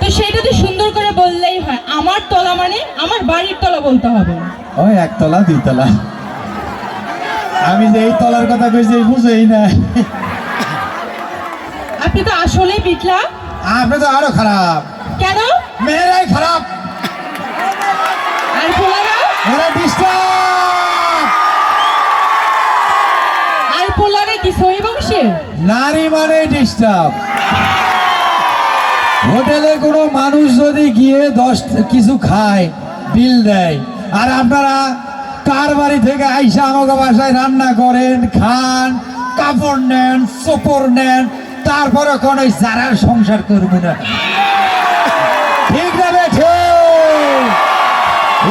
তো সেটা তো সুন্দর করে বললেই হয়। আমার তলা মানে আমার বাড়ির তলা বলতে হবে। ওই একতলা দুইতলা আমি যে এই তলার কথা কইছি বুঝেই না। আপনি তো পিটলা। আপনি তো আরও খারাপ। কেন? মেয়েরাই খারাপ। আর পোলারা? ওরা ডিস্টার্ব আর পোলারা কি সই বংশে নারী মানে ডিস্টার্ব হোটেলে কোনো মানুষ যদি গিয়ে দশ কিছু খায়, বিল দেয়, আর আপনারা কার বাড়ি থেকে আইসা আমাকে বাসায় রান্না করেন, খান, কাপড় নেন, চোপড় নেন, তারপরে কোনো যারার সংসার করবে না। ঠিক না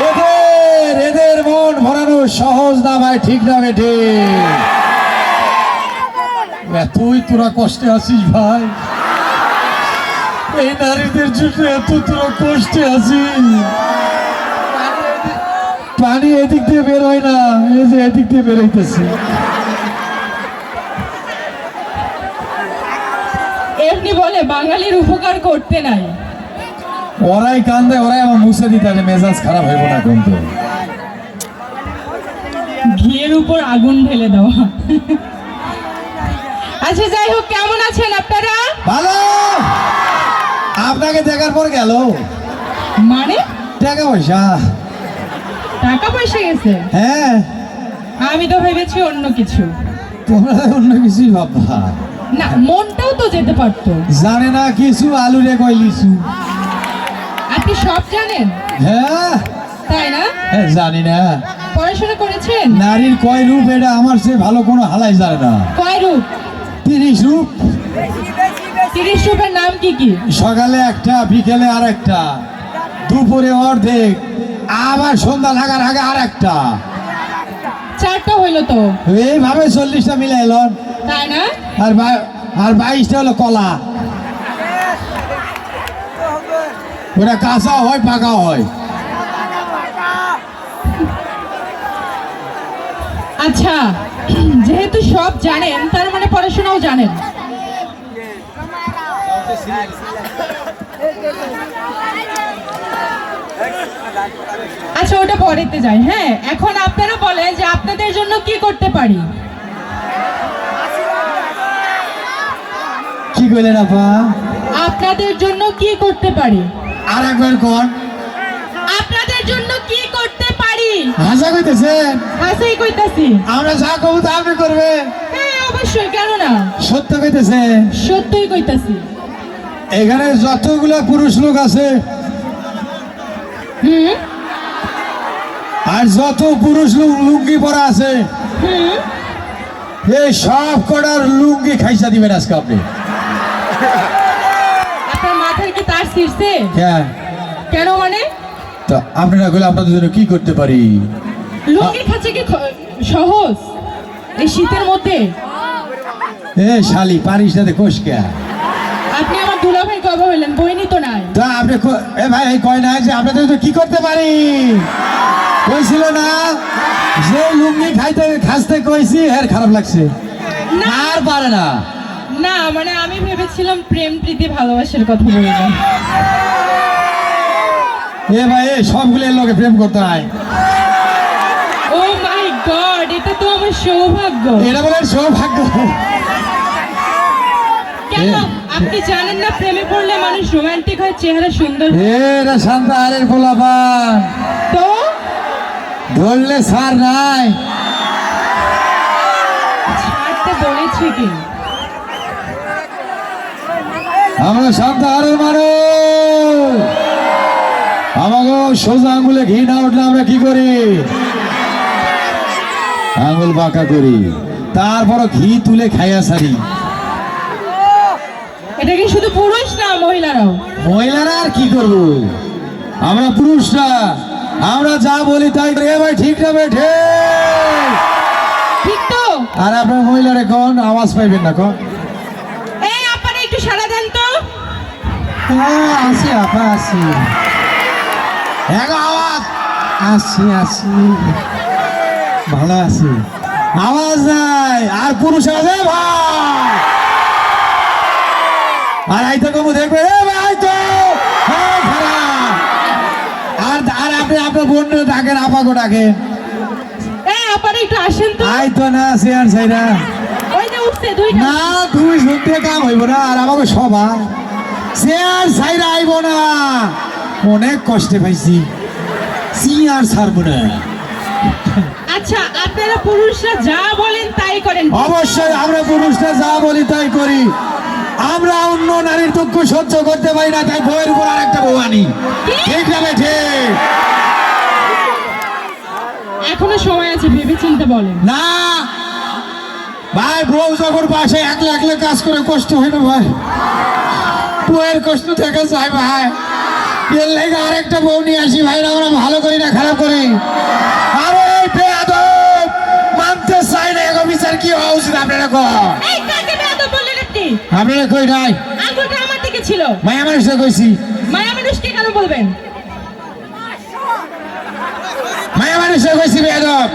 এদের এদের মন ভরানো সহজ না ভাই, ঠিক না বেঠে? তুই তোরা কষ্টে আছিস ভাই। এই নারীদের জন্য এত কষ্টে আছিস পানি এদিক দিয়ে বের হয় না এই যে এদিক দিয়ে বেরোইতেছে এমনি বলে বাঙালির উপকার করতে নাই। ওরাই কান্দে ওরাই আমার মুছে দিতে আছে মেজাজ খারাপ হইব না কিন্তু। ঘিয়ের উপর আগুন ঢেলে দেওয়া। আচ্ছা যাই হোক কেমন আছেন আপনারা? ভালো! আপনাকে দেখার পর গেল। মানে? টাকা পয়সা। টাকা পয়সা গেছে? হ্যাঁ। আমি তো ভেবেছি অন্য কিছু। তোমরা অন্য কিছুই ভাববা। না মনটাও তো যেতে পারতো। জানে না কিছু আলু রে কই লিচু। আপনি সব জানেন? হ্যাঁ। তাই না? হ্যাঁ, জানি না। পড়াশোনা করেছেন? নারীর কয় রূপ এটা আমার সে ভালো কোনো হালাই জানে না। কয় রূপ? তিরিশ রূপ। তিরিশ রূপের নাম কি কি? সকালে একটা বিকেলে আর একটা দুপুরে অর্ধেক আবার সন্ধ্যা লাগার আগে আর একটা চারটা হইল তো। এইভাবে চল্লিশটা মিলে এলো তাই না? আর আর বাইশটা হলো কলা। ওটা কাঁচা হয় পাকা হয়। আচ্ছা যেহেতু সব জানেন তার মানে পড়াশোনাও জানেন। আচ্ছা ওটা পরেতে যাই। হ্যাঁ এখন আপনারা বলেন যে আপনাদের জন্য কি করতে পারি? কি করলেন আপা? আপনাদের জন্য কি করতে পারি? আর একবার কোন। আপনাদের জন্য কি করতে পারি? হাসা কইতেছেন হাসেই কইতাছি। আমরা যা কবু তা আপনি করবেন। হ্যাঁ অবশ্যই কেন না সত্য কইতেছেন সত্যই কইতাছি। এখানে যতগুলো পুরুষ লোক আছে। আর যত পুরুষ লোক লুঙ্গি পরা আছে এই সব কটার লুঙ্গি খাইসা দিবেন আজকে আপনি। আপনার মাথায় কি তার ছিঁড়ছে? হ্যাঁ। কেন মানে? তো আপনারা গুলো আপনাদের জন্য কি করতে পারি? লুঙ্গি খাচ্ছে কি সহজ? এই শীতের মধ্যে? এ শালি পারিস না আপনি আমার দুলাভাই কবে হইলেন বইনি তো নাই। তা আপনি এ ভাই এই কয় না যে আপনাদের জন্য কি করতে পারি? কইছিল না? যে লুঙ্গি খাইতে খাসতে কইছি এর খারাপ লাগছে। না। আর পারে না। না মানে আমি ভেবেছিলাম প্রেম প্রীতি ভালোবাসার কথা বলবেন এ ভাই এ সবগুলো লোকে প্রেম করতে হয়। ও মাই গড এটা তো আমার সৌভাগ্য। এটা বলে সৌভাগ্য। কেন? আপনি জানেন না প্রেমে পড়লে মানুষ রোমান্টিক হয় চেহারা সুন্দর। এরা শান্তা আরের পোলাপান। তো? ধরলে সার নাই। ছাড়তে বলেছে কি? আমরা শান্তা আরের মানুষ। আমাকে সোজা আঙুলে ঘি না উঠলে আমরা কি করি? আঙুল বাঁকা করি। তারপর ঘি তুলে খাইয়া সারি। এটা কি শুধু পুরুষ না মহিলারাও? মহিলারা আর কি করব? আমরা পুরুষরা আমরা যা বলি তাই। এ ভাই ঠিক না ভাই ঠিক তো। আর আপনার মহিলারা কোন আওয়াজ পাইবেন না কোন। এই আপনারা একটু সারা দেন তো। হ্যাঁ আসি আপা আসি। এক আওয়াজ। আসি আসি। ভালো আছি। আওয়াজ নাই। আর পুরুষ আছে ভাই। আর আইতে কমু দেখবে এ ভাই তো! হ্যাঁ, আর আর আপনি আপনার বোন ডাকেন আপাকে ডাকেন একটু আসেন তো। আই তো না সিয়ার সাইরা। ওই যে উঠছে দুইটা না তুমি শুনতে কাম হইব না আর আমাকে সবাই সিয়ার সাইরা আইব না। অনেক কষ্টে পাইছি। সিয়ার ছাড়বো না। আচ্ছা আপনারা পুরুষরা যা বলেন তাই করেন। অবশ্যই আমরা পুরুষরা যা বলি তাই করি। আমরা অন্য নারীর দুঃখ সহ্য করতে পারি না তাই বইয়ের উপর আর একটা বউ আনি। ঠিক না ঠিক। এখনও সময় আছে ভেবে চিন্তে বলেন। না। ভাই বউ যখন বাসে একলা একলা কাজ করে কষ্ট হয় না ভাই? বউয়ের কষ্ট দেখা যায় ভাই। এর লেগে আরেকটা বউ নিয়ে আসি ভাই আমরা ভালো করি না খারাপ করি। আরে বেয়াদব! মানতে চাই না এগো বিচার কি হওয়া উচিত আপনারা কন এই কাকে বেয়াদব বললেন আপনি আপনারা কই নাই? আঙ্গুলটা আমার দিকে ছিল। মায়া মানুষটা কইছি। মায়া মানুষকে কেন বলবেন? মায়া মানুষটা কইছি বেয়াদব।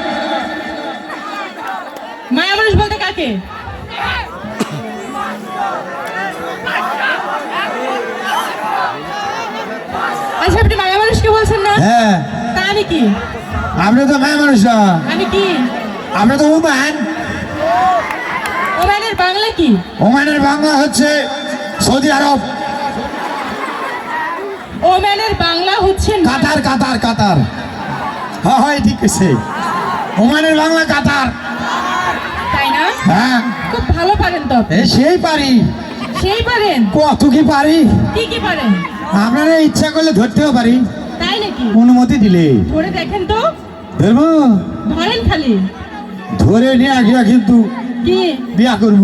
মায়া মানুষ বলতে কাকে? আচ্ছা আপনি মায়া মানুষকে বলছেন না? হ্যাঁ। তা আমি কি? আপনি তো মায়া মানুষ না। আমি কি? আপনি তো উমান। বাংলা কি? ওমানের বাংলা হচ্ছে সৌদি আরব। ওমানের বাংলা হচ্ছে কাতার কাতার কাতার। হ্যাঁ হয় ঠিক আছে। ওমানের বাংলা কাতার। তাই না? হ্যাঁ। খুব ভালো পারেন তো। এ সেই পারি। সেই পারেন? কত কি পারি? কি কি পারেন? আপনারা ইচ্ছা করলে ধরতেও পারি। তাই নাকি? অনুমতি দিলে। ধরে দেখেন তো। ধরবো? ধরেন খালি। ধরে নিয়ে আসিয়া কিন্তু কি? বিয়া করব।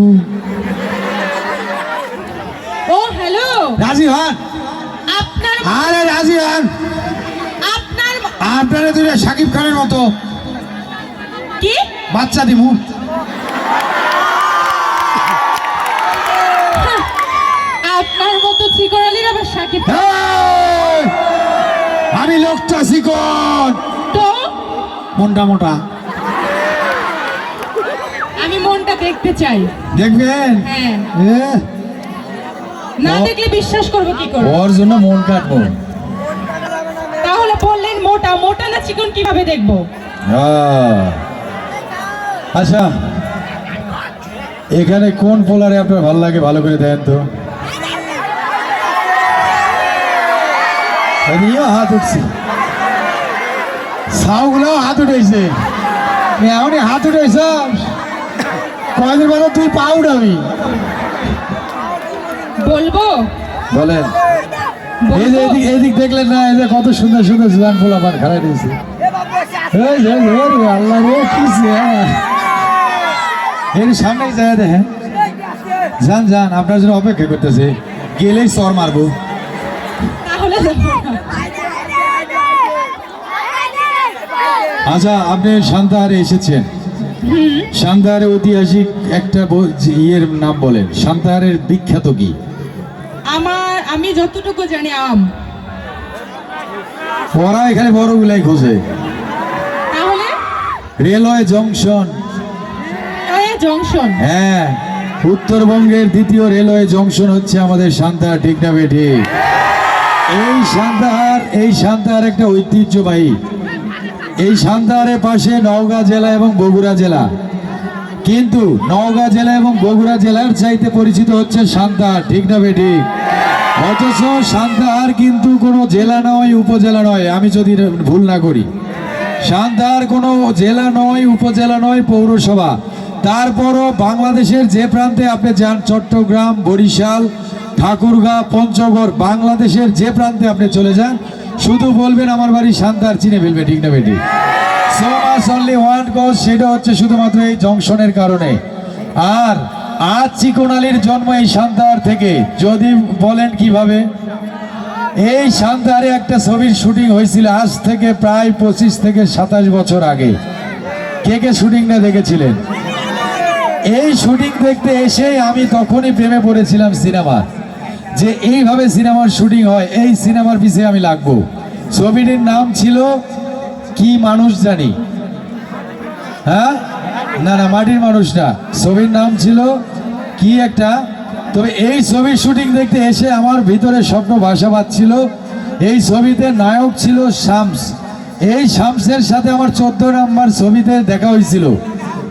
ও হ্যালো? রাজি হন? আপনার আরে রাজি হন। আপনার আপনারা দুটা সাকিব খানের মতো। কি? বাচ্চা হ্যাঁ, আপনার মতো চিকরালির আবার সাকিব! আমি লোকটা শিকন তো? মোটা মোটা আমি মনটা দেখতে চাই। দেখবেন? হ্যাঁ। না দেখলে বিশ্বাস করব কি করে ওর জন্য মন কাটবো। তাহলে বললেন মোটা মোটা না চিকন কীভাবে দেখব? আচ্ছা। এখানে কোন পোলারে আপনার ভালো লাগে? ভালো করে দেন তো। হাত উঠছে। সাউগুলো হাত উঠেছে। এমনই হাত উঠেছ। কয়দিন বাদে তুই পা উঠাবি বলব? বলেন। এই যে বলব এদিক এদিক দেখলেন না এই যে কত সুন্দর সুন্দর জুয়ান খারাই দিয়েছে। আল্লাহ রে এর যায় দেখেন। যান যান আপনার জন্য অপেক্ষা করতেছে। গেলেই চর মারবো। আচ্ছা আপনি সান্তাহারে এসেছেন। সান্তাহারে ঐতিহাসিক একটা ইয়ের নাম বলেন সান্তাহারের বিখ্যাত কি? আমার আমি যতটুকু জানি আম। ওরা এখানে বড় গুলাই খোঁজে। তাহলে? Railway junction. এই জংশন। হ্যাঁ উত্তরবঙ্গের দ্বিতীয় রেলওয়ে জংশন হচ্ছে আমাদের সান্তাহার ঠিক না বেঠি? এই সান্তাহার এই সান্তাহার একটা ঐতিহ্যবাহী এই সান্তাহারের পাশে নওগাঁ জেলা এবং বগুড়া জেলা। কিন্তু নওগাঁ জেলা এবং বগুড়া জেলার চাইতে পরিচিত হচ্ছে সান্তাহার, ঠিক না বেঠি অথচ সান্তাহার কিন্তু কোনো জেলা নয়, উপজেলা নয়, আমি যদি ভুল না করি। সান্তাহার কোনো জেলা নয়, উপজেলা নয়, পৌরসভা। তারপরও বাংলাদেশের যে প্রান্তে আপনি যান, চট্টগ্রাম, বরিশাল, ঠাকুরগাঁ, পঞ্চগড়, বাংলাদেশের যে প্রান্তে আপনি চলে যান শুধু বলবেন আমার বাড়ি সান্তাহার চিনে ফেলবে, ঠিক না বেটি? ওয়ান সেটা হচ্ছে শুধুমাত্র এই জংশনের কারণে। আর আজ চিকন আলীর জন্ম এই সান্তাহার থেকে। যদি বলেন কীভাবে? এই সান্তাহারে একটা ছবির শুটিং হয়েছিল আজ থেকে প্রায় পঁচিশ থেকে সাতাশ বছর আগে। কে কে শুটিংটা দেখেছিলেন? এই শুটিং দেখতে এসে আমি তখনই প্রেমে পড়েছিলাম সিনেমার। যে এইভাবে সিনেমার শুটিং হয়, এই সিনেমার পিছিয়ে আমি লাগবো। ছবিটির নাম ছিল কি মানুষ জানি? হ্যাঁ? না না, মাটির মানুষ না। ছবির নাম ছিল কি একটা? তবে এই ছবির শুটিং দেখতে এসে আমার ভিতরে স্বপ্ন বাসা বাঁধছিল এই ছবিতে নায়ক ছিল শামস। এই শামসের সাথে আমার চোদ্দ নাম্বার ছবিতে দেখা হয়েছিল।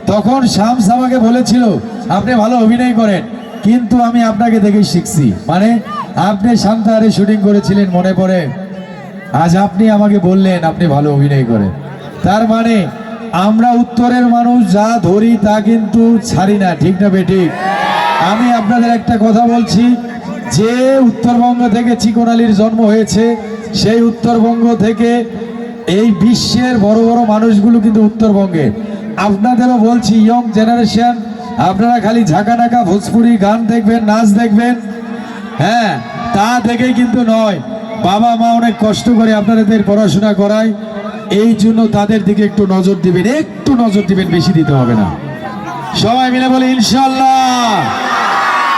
তখন শামস আমাকে বলেছিল, আপনি ভালো অভিনয় করেন। কিন্তু আমি আপনাকে দেখে শিখছি। মানে আপনি শান্তাহারে শুটিং করেছিলেন, মনে পড়ে? আজ আপনি আমাকে বললেন, আপনি ভালো অভিনয় করেন। তার মানে আমরা উত্তরের মানুষ, যা ধরি তা কিন্তু ছাড়ি না, ঠিক না বেঠিক আমি আপনাদের একটা কথা বলছি, যে উত্তরবঙ্গ থেকে চিকোনালির জন্ম হয়েছে, সেই উত্তরবঙ্গ থেকে এই বিশ্বের বড় বড় মানুষগুলো কিন্তু উত্তরবঙ্গে। আপনাদেরও বলছি ইয়ং জেনারেশন আপনারা খালি ঝাঁকানাকা ভোজপুরি গান দেখবেন, নাচ দেখবেন। হ্যাঁ তা দেখেই কিন্তু নয়। বাবা মা অনেক কষ্ট করে আপনাদের পড়াশোনা করায়। এই জন্য তাদের দিকে একটু নজর দিবেন, একটু নজর দিবেন, বেশি দিতে হবে না। সবাই মিলে বলে, ইনশাল্লাহ।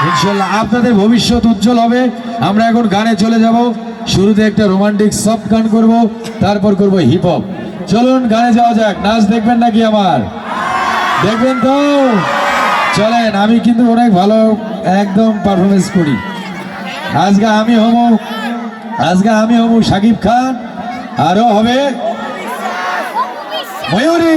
ইনশাল্লাহ, আপনাদের ভবিষ্যৎ উজ্জ্বল হবে। আমরা এখন গানে চলে যাব। শুরুতে একটা রোমান্টিক সফট গান করব, তারপর করব হিপ হপ চলুন, গানে যাওয়া যাক। নাচ দেখবেন নাকি আমার? দেখবেন তো? চলেন, আমি কিন্তু অনেক ভালো একদম পারফরমেন্স করি। আজকে আমি হব, আজকে আমি হব সাকিব খান আরও হবে ময়ূরী।